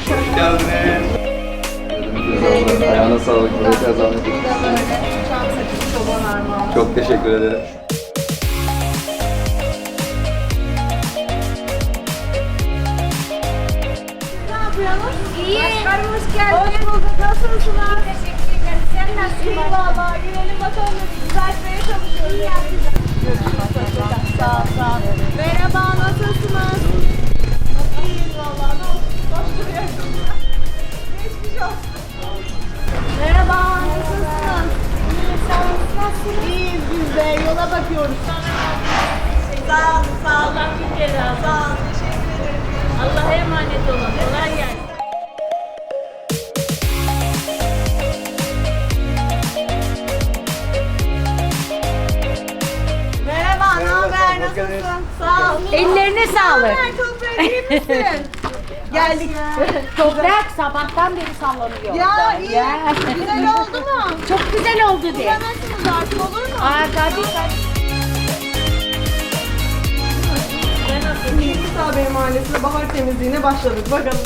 Hoş geldiniz. Ayağına sağlık. Çok teşekkür ederim. İyi. Başkanım hoş geldiniz. Hoş bulduk. Nasılsınız? Teşekkür ederim. Sen İyi nasılsın? valla. Güvenin bakalım. Düzeltmeye çalışıyoruz. İyi Yola bakıyoruz. Sağ olun, sağ olun. Allah bir kere. Sağ olun, teşekkür ederim. Allah'a emanet olun. Kolay gelsin. Merhaba, ne haber? Nasılsın? Sağ ol. Ellerine sağlık. İyi misin? Geldik. Toprak sabahtan beri sallanıyor. Ya iyi. Güzel oldu mu? Çok güzel oldu diye. Bulamazsınız artık olur mu? Aa tabii tabii. Yeni Sağbey Mahallesi'nde bahar temizliğine başladık. Bakalım.